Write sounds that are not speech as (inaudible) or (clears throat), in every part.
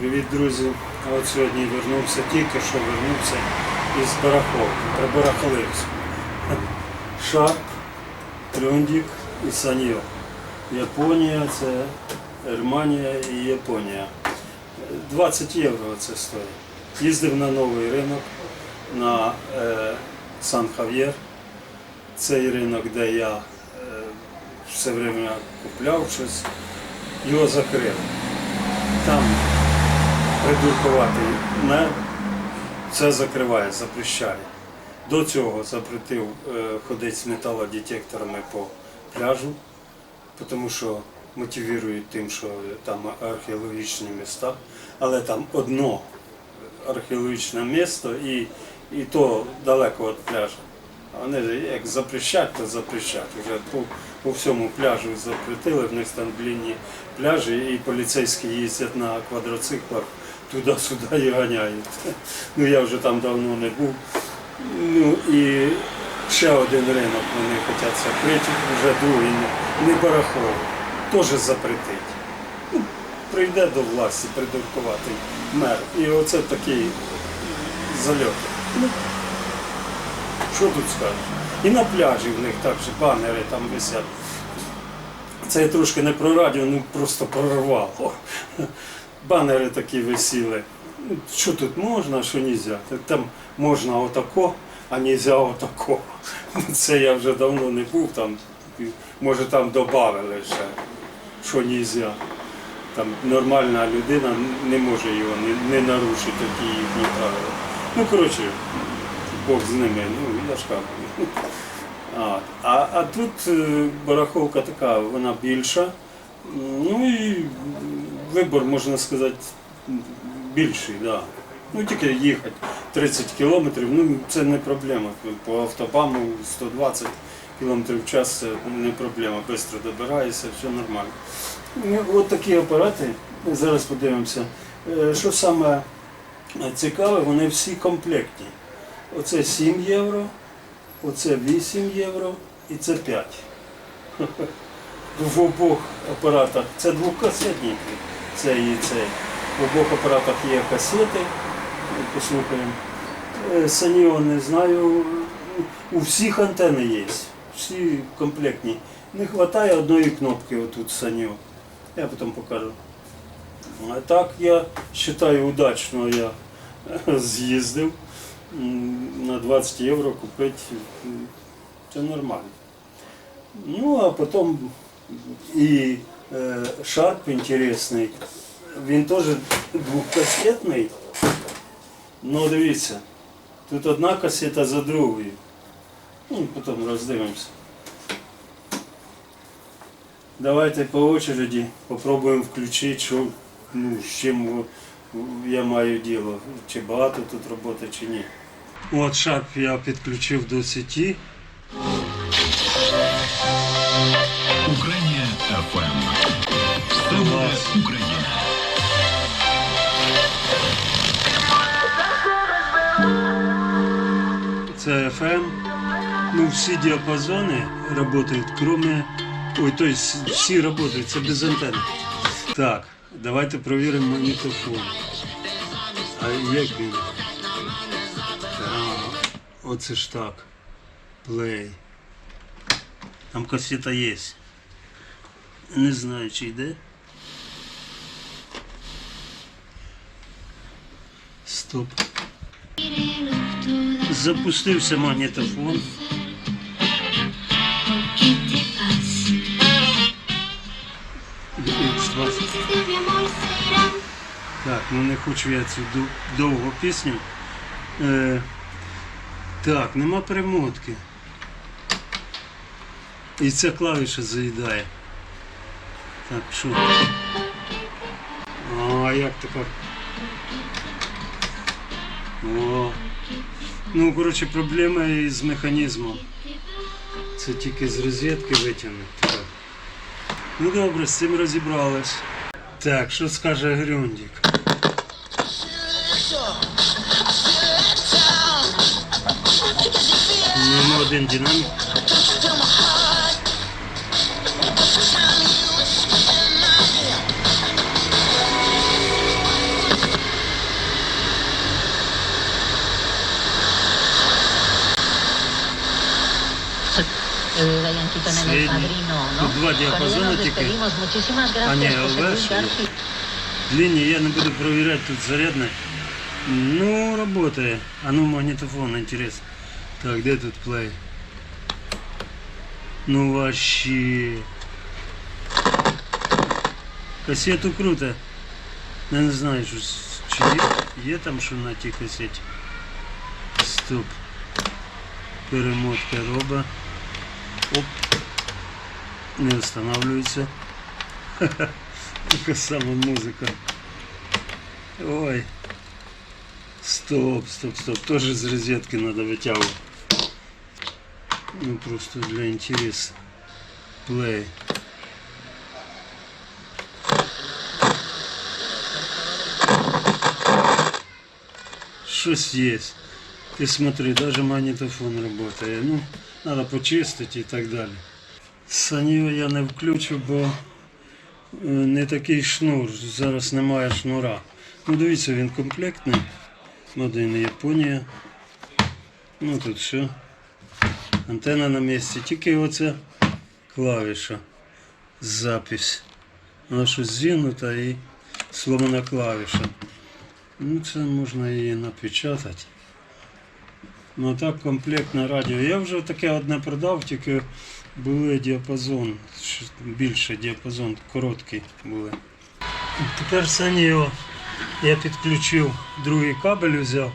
Привіт, друзі! А От сьогодні вернувся, тільки що вернувся із барахолки. Прибарахлився. Шарп, Трюндік і Саньо. Японія це Германія і Японія. 20 євро це стоїть. Їздив на новий ринок на е, Сан-Хав'єр. Цей ринок, де я е, все время купляв щось, його закрили. Там придуркуватий мер все закриває, запрещає. До цього запретив е, ходити з металодетекторами по пляжу, тому що мотивують тим, що там археологічні міста, але там одно археологічне місто і, і то далеко від пляжу. Вони як запрещать, то запрещать. Вже по, по всьому пляжу запретили, в них там длинні пляжі, і поліцейські їздять на квадроциклах туди-сюди і ганяють. Ну я вже там давно не був. Ну і ще один ринок вони хочуть закрити, вже другий не, барахло, теж запретить. Ну, прийде до власті придуркуватий мер. І оце такий зальот. Ну, що тут скажеш? І на пляжі в них також банери там висять. Це я трошки не про радіо, ну просто прорвало. Банери такі висіли. Що тут можна, що не можна? Там можна отако, а не можна отако. Це я вже давно не був там. Може там додали ще, що не. Там нормальна людина не може його не, не нарушити такі їхні правила. Ну, коротше, Бог з ними, ну я ж кажу. (laughs) А, а, а тут е, барахолка така, вона більша. Ну і вибор, можна сказати, більший, да. Ну тільки їхати 30 кілометрів, ну це не проблема. По автобаму 120 кілометрів в час це не проблема, швидко добираєшся, все нормально. Ну, от такі апарати, зараз подивимося. Е, Що саме цікаве, вони всі комплектні. Оце 7 євро, оце 8 євро і це 5. (laughs) В обох апаратах це двокасетники, цей і цей. В обох апаратах є касети. Послухаємо. Е, Саніо не знаю. У всіх антени є. Всі комплектні. Не вистачає одної кнопки отут Саніо. Я потім покажу. А так я вважаю удачно я з'їздив. На 20 євро купити це нормально. Ну, а потім і е, шарп інтересний. Він теж двохкасетний. Ну, дивіться, тут одна касета за другою. Ну, потім роздивимося. Давайте по очереді попробуємо включити, що, ну, з чим я маю діло. Чи багато тут роботи, чи ні. От шарп я підключив до сеті. Україна. Це FM. Ну, всі діапазони працюють, кроме. Ой, то есть всі працюють, це без антенни. Так, давайте перевіримо магнітофон. А як він? Оце ж так. Play. Там касета є. Не знаю, чи йде. Стоп. Запустився магнітофон. Так, ну не хочу я цю довгу пісню. Е, так, нема перемотки. І ця клавіша заїдає. Так, що? А як тепер? О. Ну, коротше, проблема із механізмом. Це тільки з розетки витягнути. Ну добре, з цим розібрались. Так, що скаже Грюндік? Ну, один динамік. Средний. padrino, ¿no? Тут два Cuando ya діапазони nos тільки. despedimos, muchísimas А ні, gracias, José Luis верші. García. Длинні, я не буду проверять тут зарядне. Ну, работает. А ну, магнитофон, интересно. Так, где тут плей? Ну, вообще. Кассету круто. Я не знаю, що, с- чи є, є там що на тій касеті. Стоп. Перемотка роба. Оп. Не встановлюється. (laughs) Така сама музика. Ой. Стоп, стоп, стоп. Тоже з розетки надо витягувати. Ну просто для интереса. Плей. Щось є. Ти смотри, даже магнитофон работает. Ну, надо почистить і так далі. Саню я не включу, бо е, не такий шнур. Зараз немає шнура. Ну дивіться, він комплектний. Мадин Японія. Ну тут все. Антенна на місці. Тільки оця клавіша. Запись. Вона щось зігнута і сломана клавіша. Ну це можна її напечатати. Ну так комплектне радіо. Я вже таке одне продав, тільки були діапазон, більше діапазон, короткий були. Тепер Саніо я підключив другий кабель взяв.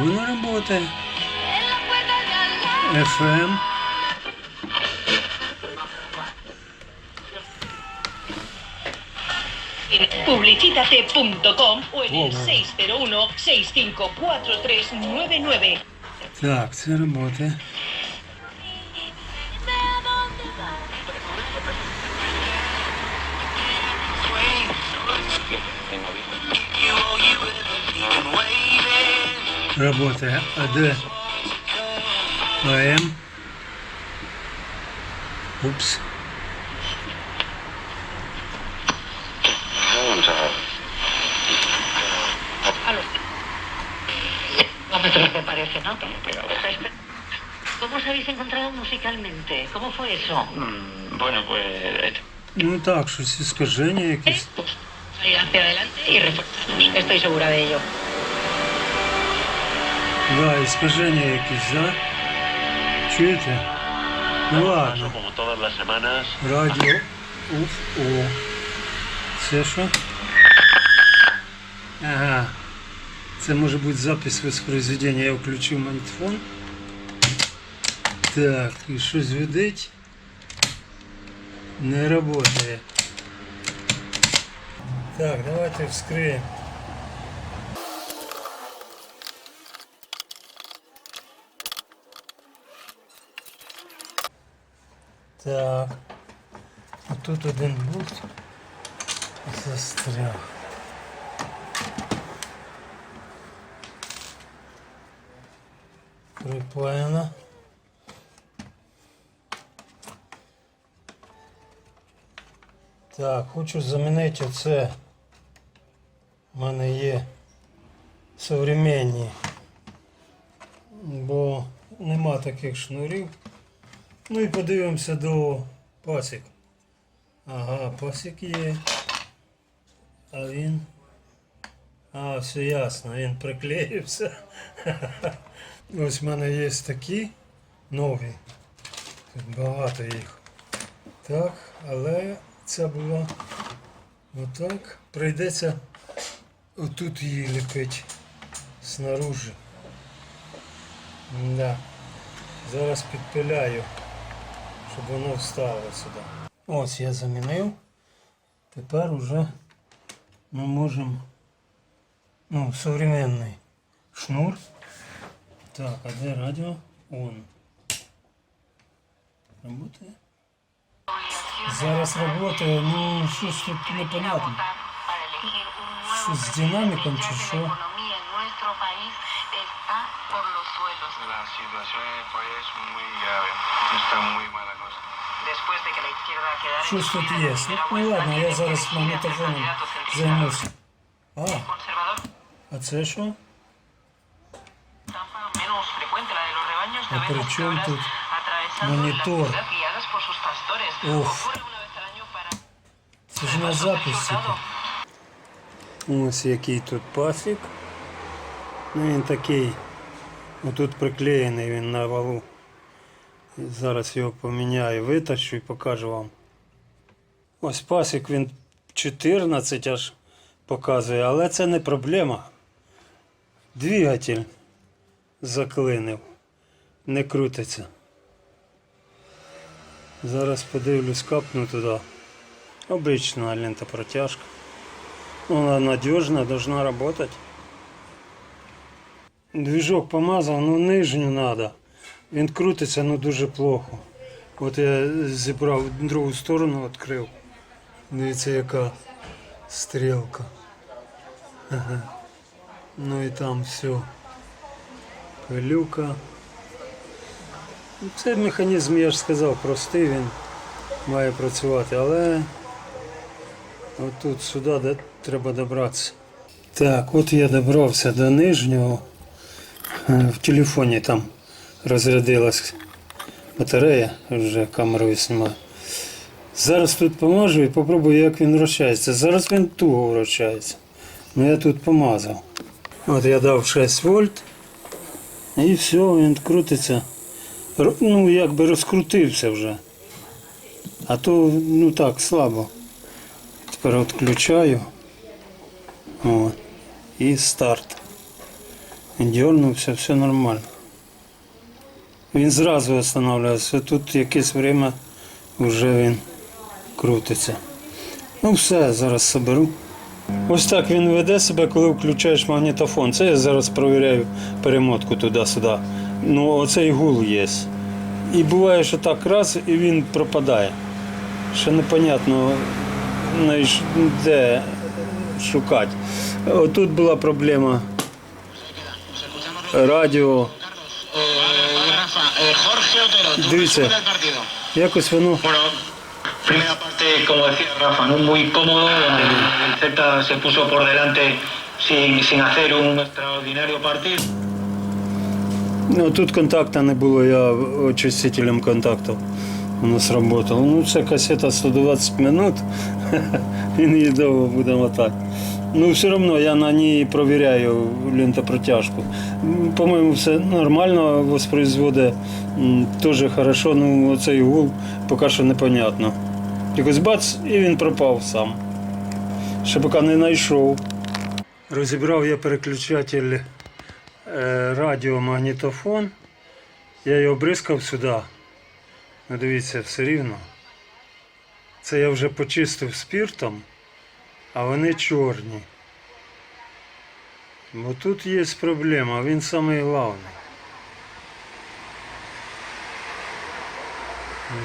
Воно працює. FM. Publicitate.com o en el Oh. 601-654399. Так, це працює. Работает АД АМ. Упс. No me (laughs) me parece, ¿no? ¿Cómo os habéis encontrado musicalmente? ¿Cómo fue eso? Mm, Bueno, pues Ну так, щось іскаження якесь. Ir hacia adelante y reforzarnos. Estoy segura de ello. Да, іскаження якесь, да? Чуєте? Ну ладно. como todas las semanas. Радіо. Уф, о. Це що? Ага. Це може бути запис воспроизведення. Я включив магнітофон. Так, і щось видить. Не працює. Так, давайте вскриємо. Так. А тут один болт застряг. Припаяно. Так, хочу замінити оце. У мене є современні. Бо нема таких шнурів. Ну і подивимося до пасік. Ага, пасік є. А він. А, все ясно, він приклеївся. (laughs) Ось в мене є такі нові. Тут багато їх. Так, але ця була отак. Прийдеться отут її ліпити снаружи. Да. Зараз підпиляю, щоб воно встало сюди. Ось я замінив. Тепер уже ми можемо. Ну, современний шнур. Так, а де радіо? Он. Работає? Зараз працює, ну щось тут непонятно. Що з динаміком чи що? economía en nuestro país está por los suelos. La situación en el país es muy grave. Está muy mala cosa. Después de que la izquierda quedara Щось тут excluida є. en Ну, primera ну vuelta, ладно, я tiene que зараз elegir entre магнітофоном candidatos centrizados. займуся. А, Conservador, а це що? А при чому тут sus Ух, це ж на записі. Ось який тут пасік. Ну він такий. Отут приклеєний він на валу. Зараз його поміняю, витащу і покажу вам. Ось пасік він 14 аж показує, але це не проблема. Двигатель заклинив, не крутиться. Зараз подивлюсь, капну туди. Обычная лента протяжка. Она надежная, должна работать. Движок помазав, ну нижню надо. Він крутиться, ну дуже плохо. От я зібрав другу сторону, відкрив. Дивіться, яка стрілка. Ага. Ну і там все. Пилюка. Ну, Цей механізм, я ж сказав, простий, він має працювати, але отут сюди де треба добратися. Так, от я добрався до нижнього. Е, В телефоні там розрядилась батарея, вже камерою знімаю. Зараз тут поможу і попробую, як він вращається. Зараз він туго вращається. Ну я тут помазав. От я дав 6 вольт. І все, він крутиться. Ну, якби розкрутився вже. А то ну так, слабо. Тепер відключаю. О, і старт. Дернувся, все нормально. Він зразу встановлюється. Тут якесь время вже він крутиться. Ну все, зараз соберу. Ось так він веде себе, коли включаєш магнітофон. Це я зараз перевіряю перемотку туди-сюди. Ну, оцей гул є. І буває, що так раз і він пропадає. Ще непонятно де шукати. Отут була проблема. Радіо. Eh, partido. Якось воно. Primera parte, como decía Rafa, ¿no? muy cómodo, el, Celta se puso por delante sin, sin hacer un extraordinario partido. Ну, тут контакту не було, я очистителем контакту у нас працював. Ну, це касета 120 минут, (laughs) він її довго буде мотати. Ну, все одно я на ній провіряю лентопротяжку. По-моєму, все нормально воспроизводить. Теж хорошо, ну оцей гул поки що непонятно. Якось бац, і він пропав сам. Ще поки не знайшов. Розібрав я переключатель радіомагнітофон. Я його бризкав сюди. Ну, дивіться, все рівно. Це я вже почистив спіртом, а вони чорні. Бо тут є проблема, він самий головний.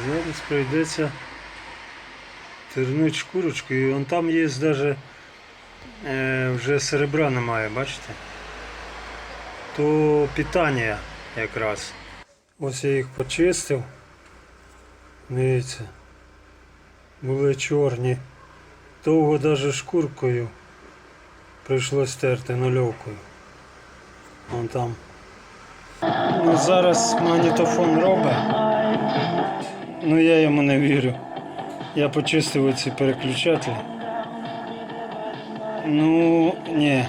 Зараз прийдеться тернути шкурочку. І вон там є навіть е, вже серебра немає, бачите? То питання якраз. Ось я їх почистив. Дивіться. Були чорні. Довго навіть шкуркою прийшлось терти нульовкою. Вон там. Ну, зараз магнітофон робить. Ну я йому не вірю. Я почистив оці переключателі. Ну, ні.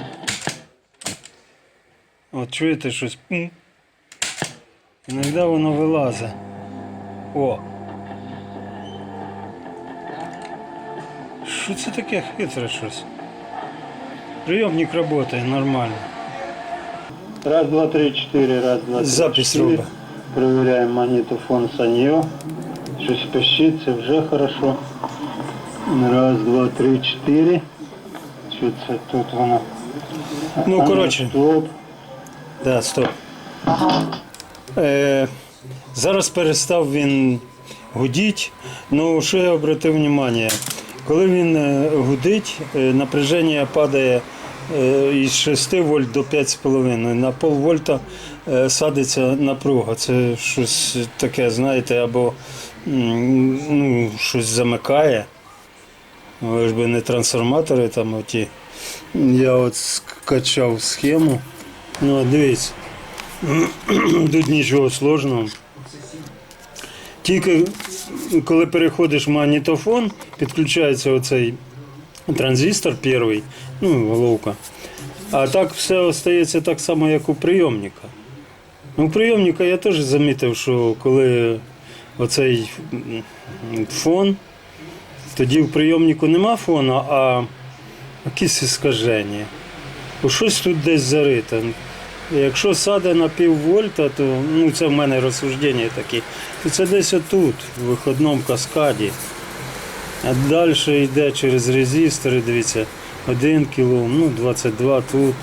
От чуєте щось? М. Іноді воно вилазить. О. Що це таке хитре щось? Прийомник працює нормально. Раз, два, три, чотири, раз, два, три, Запись робить. Перевіряємо магнітофон Саньо. Щось пищить, це вже хорошо. Раз, два, три, чотири. Що це тут воно? Ну, коротше. Стоп. Да, стоп. Е, зараз перестав він гудіть. Ну, що я обратив увагу? Коли він е, гудить, е, напряження падає е, із 6 вольт до 5,5. На пол вольта е, садиться напруга. Це щось таке, знаєте, або ну, щось замикає. Ви ж би не трансформатори там оті. Я от скачав схему. Ну, дивіться. (clears throat) Тут нічого сложного. Тільки коли переходиш в магнітофон, підключається оцей транзистор перший, ну, головка. А так все остається так само, як у прийомника. Ну, У прийомника я теж замітив, що коли оцей фон, тоді в прийомнику нема фону, а якісь іскаження. Щось тут десь зарито. Якщо саде на пів вольта, то ну, це в мене розсуждення такі, то це десь отут, в виходному каскаді. А далі йде через резистори, дивіться, 1 кіло, ну 22 тут.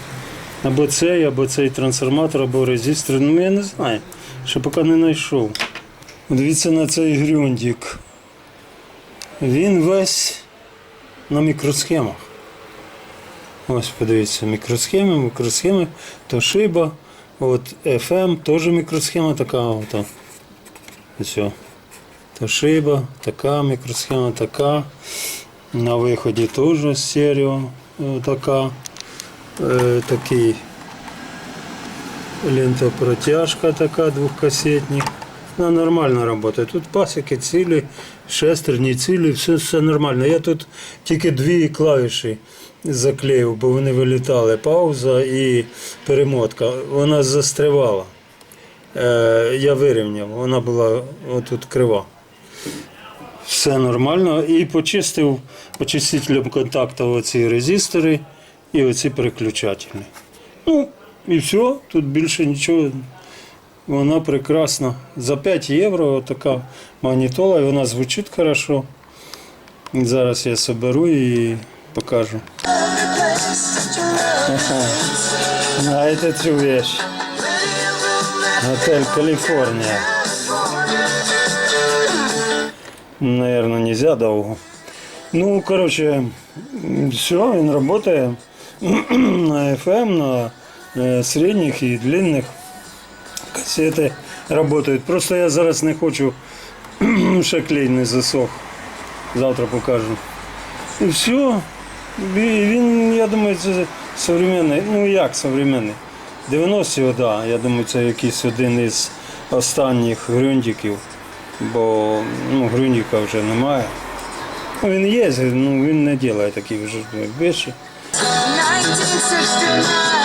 Або цей, або цей трансформатор, або резистор. Ну я не знаю. Ще поки не знайшов. Дивіться на цей грюндик. Він весь на мікросхемах. Ось подивіться, мікросхеми, мікросхеми, шиба, от FM теж мікросхема така. От, ось. Шиба, така мікросхема, така. На виході теж стерео е, така. Е, такий лентопротяжка така двухкассетник. Вона нормально працює. Тут пасики цілі, шестерні цілі, все, все нормально. Я тут тільки дві клавіші заклеїв, бо вони вилітали. Пауза і перемотка. Вона застрявала. Е, я вирівняв, вона була отут крива. Все нормально. І почистив очистителем контакту оці резистори і оці переключателі. Ну, і все, тут більше нічого. Вона прекрасна. За 5 євро така магнітола, і вона звучить хорошо. Зараз я соберу і покажу. Ага. Знаєте цю вещь? Готель Каліфорнія. Наверное, нельзя довго. Ну, короче, все, він працює (clears throat) на FM, на э, средних и длинных кассети работают. Просто я зараз не хочу, (clears throat) ще клей не засох. Завтра покажу. І все. І він, я думаю, це современний. Ну як современний? 90-ті, о, да. Я думаю, це якийсь один із останніх грюндиків, бо ну, грюндика вже немає. Ну, він є, ну він не робить такі вже більше. 1969